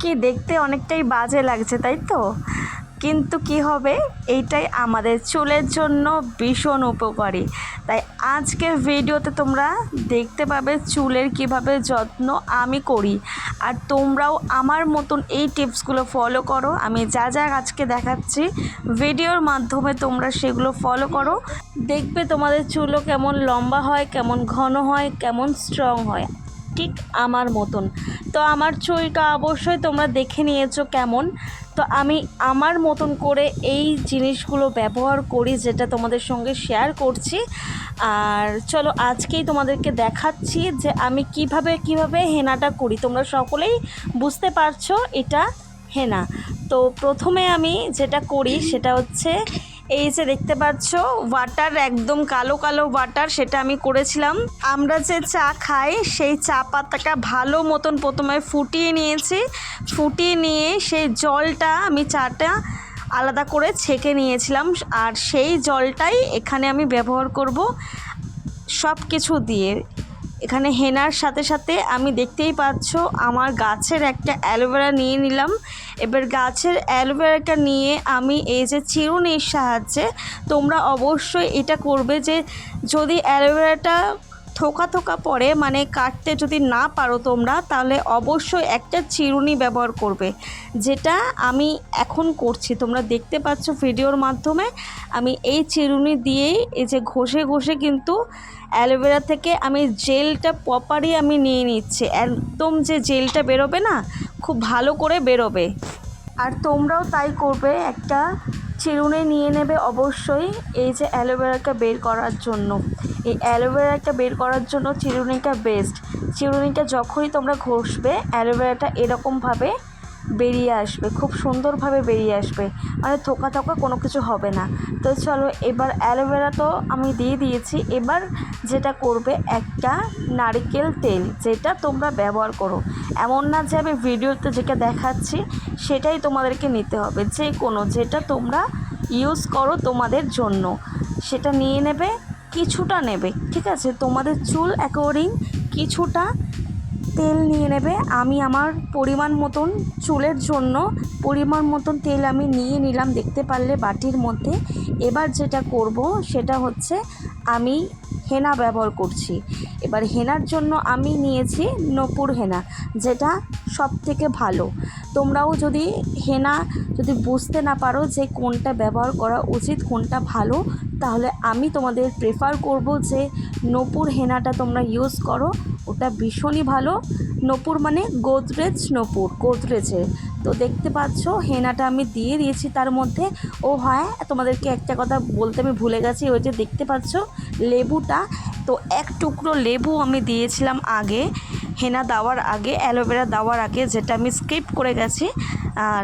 কি দেখতে অনেকটাই বাজে লাগছে, তাই তো? কিন্তু কি হবে? এইটাই আমাদের চুলের জন্য ভীষণ উপকারী। তাই আজকের ভিডিওতে তোমরা দেখতে পাবে চুলের কীভাবে যত্ন আমি করি। আর তোমরাও আমার মতন এই টিপসগুলো ফলো করো। আমি যা যা আজকে দেখাচ্ছি, ভিডিওর মাধ্যমে তোমরা সেগুলো ফলো করো। দেখবে তোমাদের চুলও কেমন লম্বা হয়, কেমন ঘন হয়, কেমন স্ট্রং হয়। ঠিক আমার মতন। তো আমার চুলটা অবশ্যই তোমরা দেখে নিয়েছো কেমন। তো আমি আমার মতন করে এই জিনিসগুলো ব্যবহার করি যেটা তোমাদের সঙ্গে শেয়ার করছি। আর চলো আজকেই তোমাদেরকে দেখাচ্ছি যে আমি কীভাবে কীভাবে হেনাটা করি। তোমরা সকলেই বুঝতে পারছ এটা হেনা। তো প্রথমে আমি যেটা করি সেটা হচ্ছে এই যে দেখতে পাচ্ছ ওয়াটার একদম কালো কালো ওয়াটার সেটা আমি করেছিলাম। আমরা যে চা খাই, সেই চা পাতাটা ভালো মতন প্রথমে ফুটিয়ে নিয়েছি। ফুটিয়ে নিয়ে সেই জলটা, আমি চাটা আলাদা করে ছেঁকে নিয়েছিলাম। আর সেই জলটাই এখানে আমি ব্যবহার করব সব কিছু দিয়ে। এখানে হেনার সাথে সাথে আমি দেখতেই পাচ্ছ আমার গাছের একটা অ্যালোভেরা নিয়ে নিলাম। এবার গাছের অ্যালোভেরাটা নিয়ে আমি এই যে চিরুনির সাহায্যে তোমরা অবশ্যই এটা করবে যে যদি অ্যালোভেরাটা থোকা থোকা পড়ে মানে কাটতে যদি না পারো তোমরা, তাহলে অবশ্যই একটা চিরুনি ব্যবহার করবে। যেটা আমি এখন করছি। তোমরা দেখতে পাচ্ছ ভিডিওর মাধ্যমে, আমি এই চিরুনি দিয়েই, এই যে ঘষে ঘষে কিন্তু অ্যালোভেরা থেকে আমি জেলটা প্রপারই আমি নিয়ে নিচ্ছি। একদম যে জেলটা বেরোবে না, খুব ভালো করে বেরোবে। আর তোমরাও তাই করবে। একটা চিরুনি নিয়ে নেবে অবশ্যই এই যে অ্যালোভেরাটা বের করার জন্য। এই অ্যালোভেরাটা বের করার জন্য চিরুনিটা বেস্ট চিরুনিটা যখনই তোমরা ঘষবে, অ্যালোভেরাটা এরকমভাবে বেরিয়ে আসবে, খুব সুন্দরভাবে বেরিয়ে আসবে। মানে থোকা থোকা কোনো কিছু হবে না। তো চলো, এবার অ্যালোভেরা তো আমি দিয়ে দিয়েছি। এবার যেটা করবে, একটা নারকেল তেল, যেটা তোমরা ব্যবহার করো। এমন না যে আমি ভিডিওতে যেটা দেখাচ্ছি, সেটাই তোমাদেরকে নিতে হবে। যে কোনো, যেটা তোমরা ইউজ করো তোমাদের জন্য। সেটা নিয়ে নেবে, কিছুটা নেবে, ঠিক আছে? তোমাদের চুল অ্যাকর্ডিং কিছুটা তেল নিয়ে নেবে। আমি আমার পরিমাণ মতন চুলের জন্য পরিমাণ মতন তেল আমি নিয়ে নিলাম দেখতে পারলে বাটির মধ্যে। এবার যেটা করব সেটা হচ্ছে আমি হেনা ব্যবহার করছি। এবার হেনার জন্য আমি নিয়েছি নপুর হেনা, যেটা সব থেকে ভালো। তোমরাও যদি হেনা, যদি বুঝতে না পারো যে কোনটা ব্যবহার করা উচিত, কোনটা ভালো, তাহলে আমি তোমাদের প্রেফার করব যে নপুর হেনাটা তোমরা ইউজ করো। ওটা ভীষণই ভালো। নপুর মানে গোদরেজ নপুর, গোদরেজের। তো দেখতে পাচ্ছ, হেনাটা আমি দিয়ে দিয়েছি তার মধ্যে। ও হ্যাঁ তোমাদেরকে একটা কথা বলতে আমি ভুলে গেছি, ওই যে দেখতে পাচ্ছ লেবুটা। তো এক টুকরো লেবু আমি দিয়েছিলাম আগে। হেনা দেওয়ার আগে অ্যালোভেরা দেওয়ার আগে যেটা আমি স্কিপ করে গেছি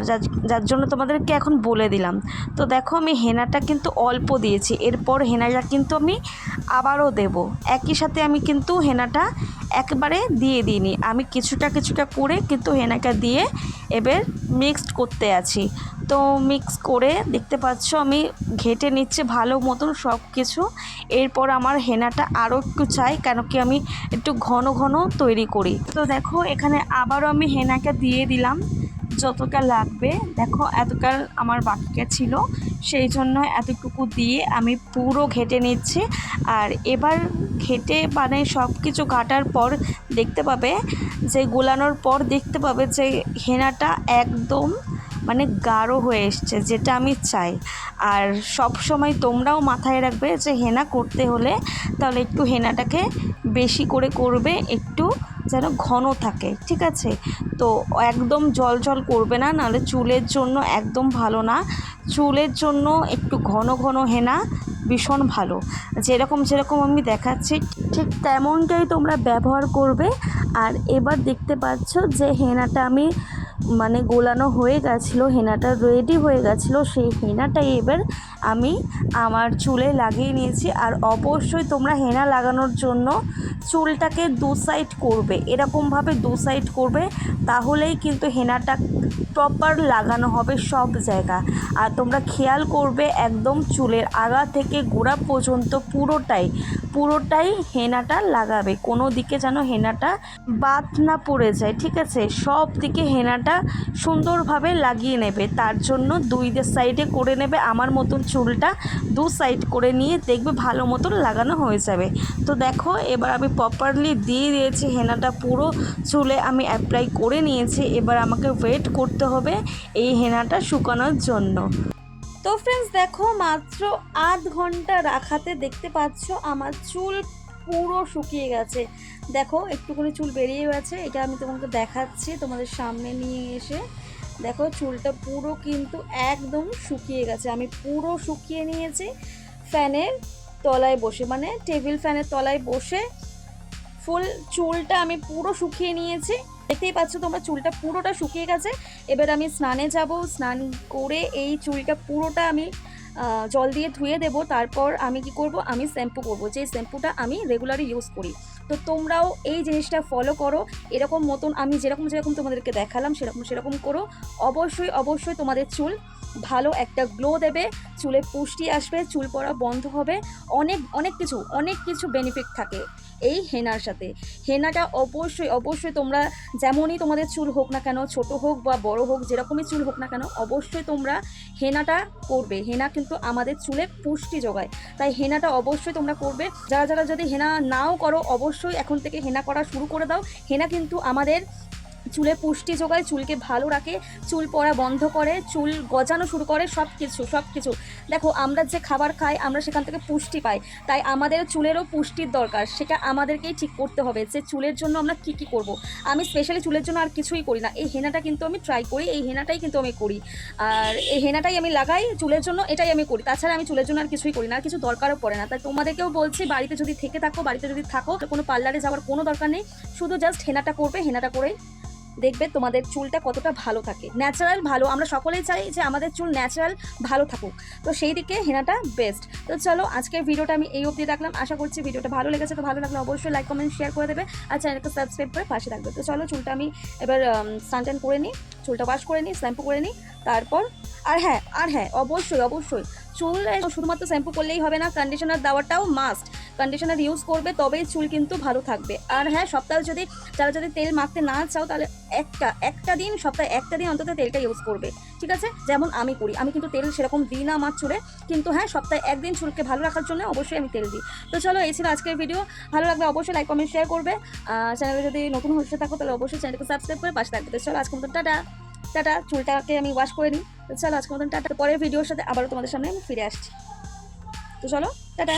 যার- জন্য তোমাদেরকে এখন বলে দিলাম। তো দেখো আমি হেনাটা কিন্তু অল্প দিয়েছি, এরপর হেনাটা কিন্তু আমি আবারও দেব। একই সাথে আমি কিন্তু হেনাটা একবারে দিয়ে দিইনি। আমি কিছুটা কিছুটা করে কিন্তু হেনাটা দিয়ে এবার মিক্সড করতে আছি। তো মিক্স করে দেখতে পাচ্ছ আমি ঘেটে নিচ্ছি ভালো মতন সব কিছু এরপর আমার হেনাটা আরও একটু চাই, কেন কি আমি একটু ঘন ঘন তৈরি করি। তো দেখো, এখানে আবারও আমি হেনাকে দিয়ে দিলাম, যতটা লাগবে। দেখো, এতকাল আমার বাকিটা ছিল, সেই জন্য এতটুকু দিয়ে আমি পুরো ঘেটে নিচ্ছি। আর এবার ঘেটে মানে সব কিছু ঘাটার পর দেখতে পাবে, যে গোলানোর পর দেখতে পাবে যে হেনাটা একদম মানে গাঢ় হয়ে এসছে, যেটা আমি চাই। আর সব সময় তোমরাও মাথায় রাখবে যে হেনা করতে হলে তাহলে একটু হেনাটাকে বেশি করে করবে, একটু যেন ঘন থাকে, ঠিক আছে? তো একদম জল জল করবে না, নাহলে চুলের জন্য একদম ভালো না। চুলের জন্য একটু ঘন ঘন হেনা ভীষণ ভালো। যেরকম যেরকম আমি দেখাচ্ছি, ঠিক তেমনটাই তোমরা ব্যবহার করবে। আর এবার দেখতে পাচ্ছ যে হেনাটা আমি মানে গোলানো হয়ে গেছিল, হেনাটা রেডি হয়ে গেছিল, সেই হেনাটাই এবার আমি আমার চুলে লাগিয়ে নিয়েছি। আর অবশ্যই তোমরা হেনা লাগানোর জন্য চুলটাকে দু সাইড করবে, এরকমভাবে দু সাইড করবে, তাহলেই কিন্তু হেনাটা প্রপার লাগানো হবে সব জায়গা। আর তোমরা খেয়াল করবে, একদম চুলের আগা থেকে গোড়া পর্যন্ত পুরোটাই পুরোটাই হেনাটা লাগাবে। কোনো দিকে যেন হেনাটা বাদ না পড়ে যায়, ঠিক আছে? সব দিকে হেনাটা সুন্দরভাবে লাগিয়ে নেবে। তার জন্য দুই সাইডে করে নেবে। আমার মতন চুলটা দু সাইড করে নিয়ে দেখবে ভালো মতন লাগানো হয়ে যাবে। তো দেখো, এবার আমি প্রপারলি দিয়ে দিয়েছি হেনাটা পুরো। চুলে আমি অ্যাপ্লাই করে নিয়েছি। এবার আমাকে ওয়েট করতে হবে এই হেনাটা শুকানোর জন্য। তো ফ্রেন্ডস দেখো মাত্র আধ ঘণ্টা রাখাতে দেখতে পাচ্ছ আমার চুল পুরো শুকিয়ে গেছে। দেখো, একটুখানি চুল বেরিয়ে গেছে, এটা আমি তোমাকে দেখাচ্ছি তোমাদের সামনে নিয়ে এসে। দেখো, চুলটা পুরো কিন্তু একদম শুকিয়ে গেছে। আমি পুরো শুকিয়ে নিয়েছি ফ্যানের তলায় বসে মানে টেবিল ফ্যানের তলায় বসে। ফুল চুলটা আমি পুরো শুকিয়ে নিয়েছি। দেখতেই পাচ্ছ তোমরা চুলটা পুরোটা শুকিয়ে গেছে। এবার আমি স্নানে যাব। স্নান করে এই চুলটা পুরোটা আমি জল দিয়ে ধুয়ে দেবো। তারপর আমি কি করব? আমি শ্যাম্পু করব। যে শ্যাম্পুটা আমি রেগুলারই ইউজ করি। তো তোমরাও এই জিনিসটা ফলো করো। এরকম মতন আমি যেরকম যেরকম তোমাদেরকে দেখালাম, সেরকম সেরকম করো। অবশ্যই অবশ্যই তোমাদের চুল ভালো একটা গ্লো দেবে। চুলে পুষ্টি আসবে, চুল পড়া বন্ধ হবে। অনেক অনেক কিছু অনেক কিছু বেনিফিট থাকে। এই হেনার সাথে। হেনাটা অবশ্যই অবশ্যই তোমরা যেমনই তোমাদের চুল হোক না কেন, ছোট হোক বা বড় হোক, যেরকমই চুল হোক না কেন, অবশ্যই তোমরা হেনাটা করবে। হেনা কিন্তু আমাদের চুলে পুষ্টি যোগায়। তাই হেনাটা অবশ্যই তোমরা করবে। যারা যারা যদি হেনা নাও করো, অবশ্যই এখন থেকে হেনা করা শুরু করে দাও। হেনা কিন্তু আমাদের চুলে পুষ্টি যোগায়, চুলকে ভালো রাখে, চুল পড়া বন্ধ করে, চুল গজানো শুরু করে, সব কিছু সব কিছু। দেখো, আমরা যে খাবার খাই, আমরা সেখান থেকে পুষ্টি পাই। তাই আমাদের চুলেরও পুষ্টির দরকার, সেটা আমাদেরকেই ঠিক করতে হবে যে চুলের জন্য আমরা কী কী করব। আমি স্পেশালি চুলের জন্য আর কিছুই করি না। এই হেনাটা কিন্তু আমি ট্রাই করি, এই হেনাটাই কিন্তু আমি করি। আর এই হেনাটাই আমি লাগাই, চুলের জন্য এটাই আমি করি। তাছাড়া আমি চুলের জন্য আর কিছুই করি না, আর কিছু দরকারও পড়ে না। তাই তোমাদেরকেও বলছি, বাড়িতে যদি থেকে থাকো, বাড়িতে যদি থাকো কোনো পার্লারে যাওয়ার কোনো দরকার নেই। শুধু জাস্ট হেনাটা করবে, হেনাটা করে দেখবে তোমাদের চুলটা কতটা ভালো থাকে। ন্যাচারাল ভালো, আমরা সকলেই চাই যে আমাদের চুল ন্যাচারাল ভালো থাকুক। তো সেই দিকে হেনাটা বেস্ট তো চলো আজকের ভিডিওটা আমি এই অবধি রাখলাম। আশা করছি ভিডিওটা ভালো লেগেছে, তো ভালো লাগলে অবশ্যই লাইক কমেন্ট শেয়ার করে দেবে আর চ্যানেলকে সাবস্ক্রাইব করে পাশে রাখবে তো চলো চুলটা আমি এবার স্নান টান করে নিই, চুলটা ওয়াশ করে নিই শ্যাম্পু করে নিই, তারপর আর হ্যাঁ আর হ্যাঁ অবশ্যই অবশ্যই চুল, শুধুমাত্র শ্যাম্পু করলেই হবে না কন্ডিশনার দেওয়াটাও মাস্ট কন্ডিশনার ইউজ করবে, তবেই চুল কিন্তু ভালো থাকবে। আর হ্যাঁ সপ্তাহে যদি, যারা যদি তেল মাখতে না চাও, তাহলে একটা একটা দিন, সপ্তাহে একটা দিন অন্তত তেলটা ইউজ করবে, ঠিক আছে? যেমন আমি করি, আমি কিন্তু তেল সেরকম দিই না আমার চুলে, কিন্তু হ্যাঁ সপ্তাহে একদিন চুলকে ভালো রাখার জন্য অবশ্যই আমি তেল দিই। তো চলো, এই ছিল আজকের ভিডিও ভালো লাগলে অবশ্যই লাইক কমেন্ট শেয়ার করবে। চ্যানেলে যদি নতুন হচ্ছে থাকো, তাহলে অবশ্যই চ্যানেলকে সাবস্ক্রাইব করে পাশে থাকবে। চলো, আজকের মতন টাটা। টাটা, চুলটাকে আমি ওয়াশ করে নিই। তো চলো, আজকের মতন টাটা। পরের ভিডিওর সাথে আবারও তোমাদের সামনে আমি ফিরে আসছি। তো চলো, টাটা।